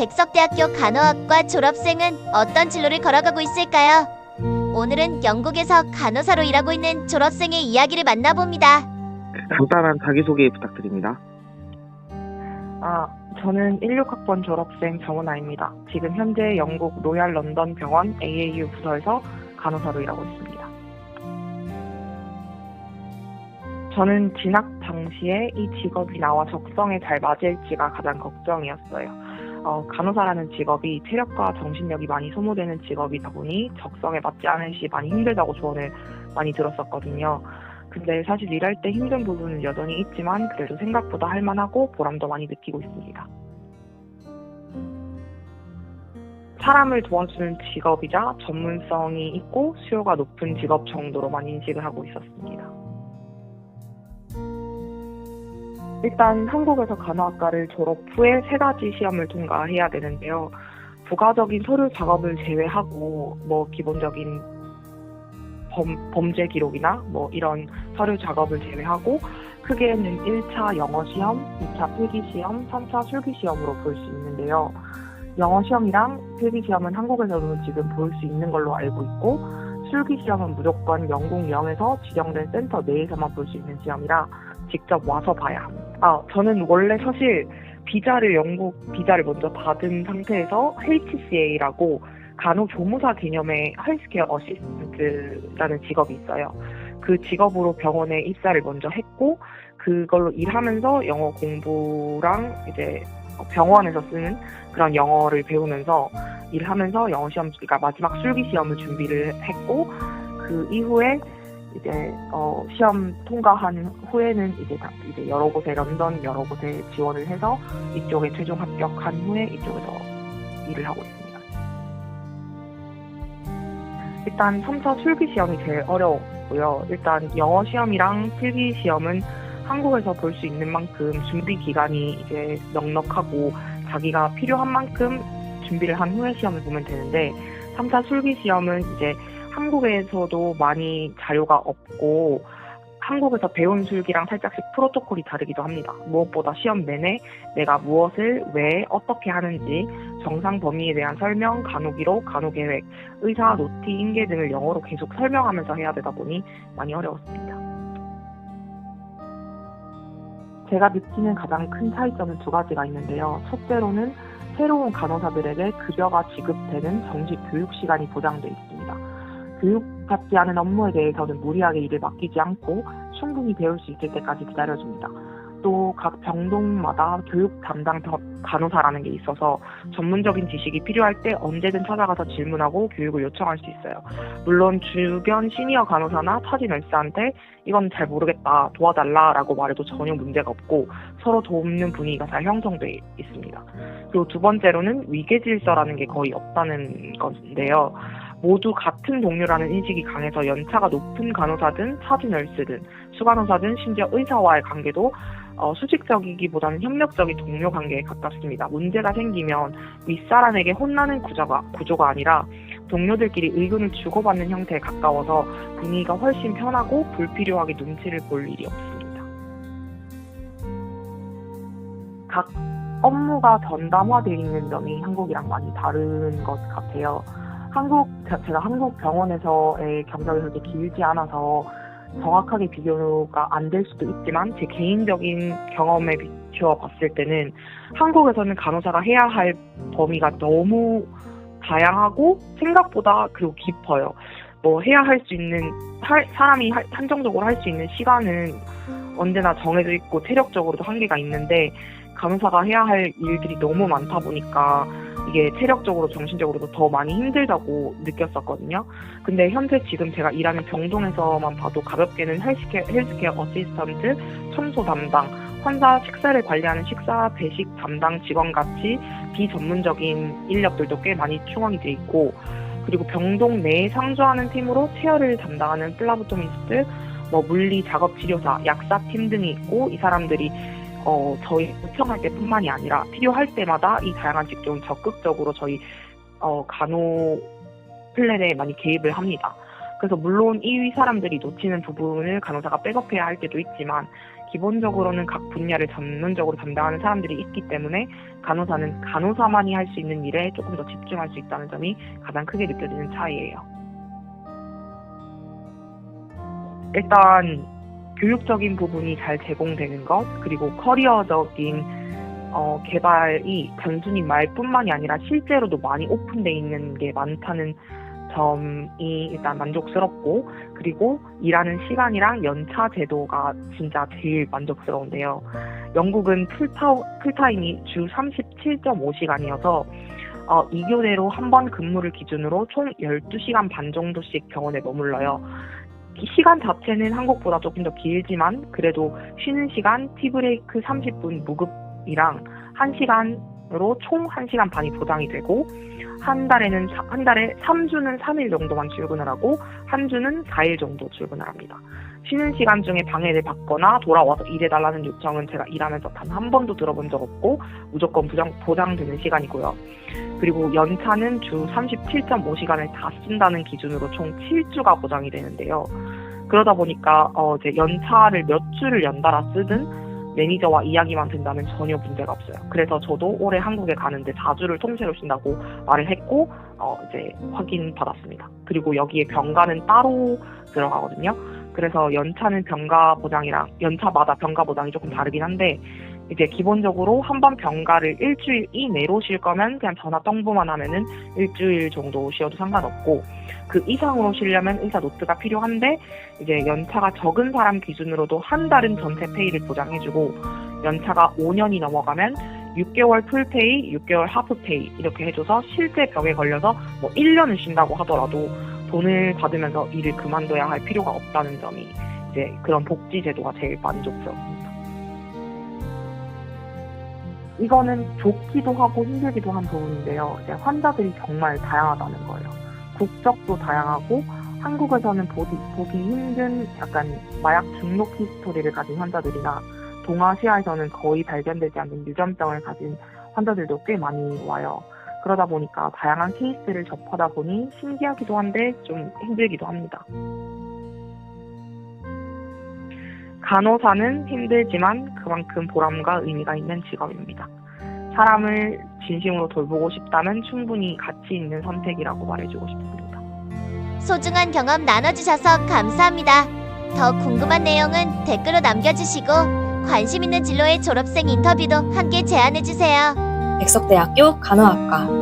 백석대학교 간호학과 졸업생은 어떤 진로를 걸어가고 있을까요? 오늘은 영국에서 간호사로 일하고 있는 졸업생의 이야기를 만나봅니다. 간단한 자기소개 부탁드립니다. 아, 저는 16학번 졸업생 정은아입니다. 지금 현재 영국 로얄 런던 병원 AAU 부서에서 간호사로 일하고 있습니다. 저는 진학 당시에 이 직업이 나와 적성에 잘 맞을지가 가장 걱정이었어요. 어, 간호사라는 직업이 체력과 정신력이 많이 소모되는 직업이다 보니 적성에 맞지 않은 시 많이 힘들다고 조언을 많이 들었었거든요. 근데 사실 일할 때 힘든 부분은 여전히 있지만 그래도 생각보다 할만하고 보람도 많이 느끼고 있습니다. 사람을 도와주는 직업이자 전문성이 있고 수요가 높은 직업 정도로만 인식을 하고 있었습니다. 일단 한국에서 간호학과를 졸업 후에 세 가지 시험을 통과해야 되는데요. 부가적인 서류 작업을 제외하고 뭐 기본적인 범, 범죄 기록이나 뭐 이런 서류 작업을 제외하고 크게는 1차 영어 시험, 2차 필기 시험, 3차 술기 시험으로 볼 수 있는데요. 영어 시험이랑 필기 시험은 한국에서는 지금 볼 수 있는 걸로 알고 있고 술기 시험은 무조건 영국령에서 지정된 센터 내에서만 볼 수 있는 시험이라 직접 와서 봐야 합니다. 아, 저는 원래 사실 비자를 영국 비자를 먼저 받은 상태에서 HCA라고 간호 조무사 개념의 헬스케어 어시스턴트라는 직업이 있어요. 그 직업으로 병원에 입사를 먼저 했고 그걸로 일하면서 영어 공부랑 이제 병원에서 쓰는 그런 영어를 배우면서 일하면서 영어 시험 그러니까 마지막 술기 시험을 준비를 했고 그 이후에 이제 어 시험 통과한 후에는 이제 다 이제 여러 곳에 런던 여러 곳에 지원을 해서 이쪽에 최종 합격한 후에 이쪽에서 일을 하고 있습니다. 일단 3차 술기 시험이 제일 어려웠고요. 일단 영어 시험이랑 필기 시험은 한국에서 볼 수 있는 만큼 준비 기간이 이제 넉넉하고 자기가 필요한 만큼 준비를 한 후에 시험을 보면 되는데 3차 술기 시험은 이제 한국에서도 많이 자료가 없고 한국에서 배운 술기랑 살짝씩 프로토콜이 다르기도 합니다. 무엇보다 시험 내내 내가 무엇을 왜 어떻게 하는지 정상 범위에 대한 설명, 간호 기록, 간호 계획, 의사 노티, 인계 등을 영어로 계속 설명하면서 해야 되다 보니 많이 어려웠습니다. 제가 느끼는 가장 큰 차이점은 두 가지가 있는데요. 첫째로는 새로운 간호사들에게 급여가 지급되는 정식 교육 시간이 보장돼 있습니다. 교육받지 않은 업무에 대해서는 무리하게 일을 맡기지 않고 충분히 배울 수 있을 때까지 기다려줍니다. 또 각 병동마다 교육 담당 더- 간호사라는 게 있어서 전문적인 지식이 필요할 때 언제든 찾아가서 질문하고 교육을 요청할 수 있어요. 물론 주변 시니어 간호사나 차지 널스한테 이건 잘 모르겠다 도와달라라고 말해도 전혀 문제가 없고 서로 돕는 분위기가 잘 형성돼 있습니다. 그리고 두 번째로는 위계 질서라는 게 거의 없다는 건데요. 모두 같은 동료라는 인식이 강해서 연차가 높은 간호사든 차지 널스든 수간호사든 심지어 의사와의 관계도 어, 수직적이기보다는 협력적인 동료 관계에 가깝습니다. 문제가 생기면 윗사람에게 혼나는 구조가, 구조가 아니라 동료들끼리 의견을 주고받는 형태에 가까워서 분위기가 훨씬 편하고 불필요하게 눈치를 볼 일이 없습니다. 각 업무가 전담화되어 있는 점이 한국이랑 많이 다른 것 같아요. 한국 제- 제가 한국 병원에서의 경력이 그렇게 길지 않아서 정확하게 비교가 안 될 수도 있지만 제 개인적인 경험에 비추어 봤을 때는 한국에서는 간호사가 해야 할 범위가 너무 다양하고 생각보다 그리고 깊어요. 뭐 해야 할 수 있는 할- 사람이 할- 한정적으로 할 수 있는 시간은 언제나 정해져 있고 체력적으로도 한계가 있는데 간호사가 해야 할 일들이 너무 많다 보니까 이게 체력적으로 정신적으로도 더 많이 힘들다고 느꼈었거든요. 근데 현재 지금 제가 일하는 병동에서만 봐도 가볍게는 헬스케어, 헬스케어 어시스턴트, 청소 담당, 환자 식사를 관리하는 식사 배식 담당 직원 같이 비전문적인 인력들도 꽤 많이 충원이 돼 있고 그리고 병동 내에 상주하는 팀으로 체열을 담당하는 플라보토미스트, 뭐 물리 작업 치료사, 약사팀 등이 있고 이 사람들이 어, 저희 요청할 때뿐만이 아니라 필요할 때마다 이 다양한 직종을 적극적으로 저희 어, 간호 플랜에 많이 개입을 합니다. 그래서 물론 이 사람들이 놓치는 부분을 간호사가 백업해야 할 때도 있지만 기본적으로는 각 분야를 전문적으로 담당하는 사람들이 있기 때문에 간호사는 간호사만이 할 수 있는 일에 조금 더 집중할 수 있다는 점이 가장 크게 느껴지는 차이예요. 일단 교육적인 부분이 잘 제공되는 것 그리고 커리어적인 어, 개발이 단순히 말뿐만이 아니라 실제로도 많이 오픈돼 있는 게 많다는 점이 일단 만족스럽고 그리고 일하는 시간이랑 연차 제도가 진짜 제일 만족스러운데요. 영국은 풀타, 풀타임이 주 37.5시간이어서 어, 2교대로 한 번 근무를 기준으로 총 12시간 반 정도씩 병원에 머물러요. 이 시간 자체는 한국보다 조금 더 길지만 그래도 쉬는 시간, 티브레이크 30분 무급이랑 1시간으로 총 1시간 반이 보장이 되고 한 달에는 사- 한 달에 3주는 3일 정도만 출근을 하고 한 주는 4일 정도 출근을 합니다. 쉬는 시간 중에 방해를 받거나 돌아와서 일해달라는 요청은 제가 일하면서 단 한 번도 들어본 적 없고 무조건 보장, 보장되는 시간이고요. 그리고 연차는 주 37.5시간을 다 쓴다는 기준으로 총 7주가 보장이 되는데요. 그러다 보니까 어, 이제 연차를 몇 주를 연달아 쓰든 매니저와 이야기만 된다면 전혀 문제가 없어요. 그래서 저도 올해 한국에 가는데 4주를 통째로 쉰다고 말을 했고 어, 이제 확인 받았습니다. 그리고 여기에 병가는 따로 들어가거든요. 그래서 연차는 병가 보장이랑 연차마다 병가 보장이 조금 다르긴 한데 이제 기본적으로 한 번 병가를 일주일 이내로 쉴 거면 그냥 전화 통보만 하면은 일주일 정도 쉬어도 상관없고 그 이상으로 쉬려면 의사 노트가 필요한데 이제 연차가 적은 사람 기준으로도 한 달은 전체 페이를 보장해주고 연차가 5년이 넘어가면 6개월 풀페이, 6개월 하프페이 이렇게 해줘서 실제 병에 걸려서 뭐 1년을 쉰다고 하더라도 돈을 받으면서 일을 그만둬야 할 필요가 없다는 점이 이제 그런 복지 제도가 제일 만족스럽습니다. 이거는 좋기도 하고 힘들기도 한 부분인데요. 이제 환자들이 정말 다양하다는 거예요. 국적도 다양하고 한국에서는 보기, 보기 힘든 약간 마약 중독 히스토리를 가진 환자들이나 동아시아에서는 거의 발견되지 않는 유전병을 가진 환자들도 꽤 많이 와요. 그러다 보니까 다양한 케이스를 접하다 보니 신기하기도 한데 좀 힘들기도 합니다. 간호사는 힘들지만 그만큼 보람과 의미가 있는 직업입니다. 사람을 진심으로 돌보고 싶다면 충분히 가치 있는 선택이라고 말해주고 싶습니다. 소중한 경험 나눠주셔서 감사합니다. 더 궁금한 내용은 댓글로 남겨주시고 관심 있는 진로의 졸업생 인터뷰도 함께 제안해주세요. 백석대학교 간호학과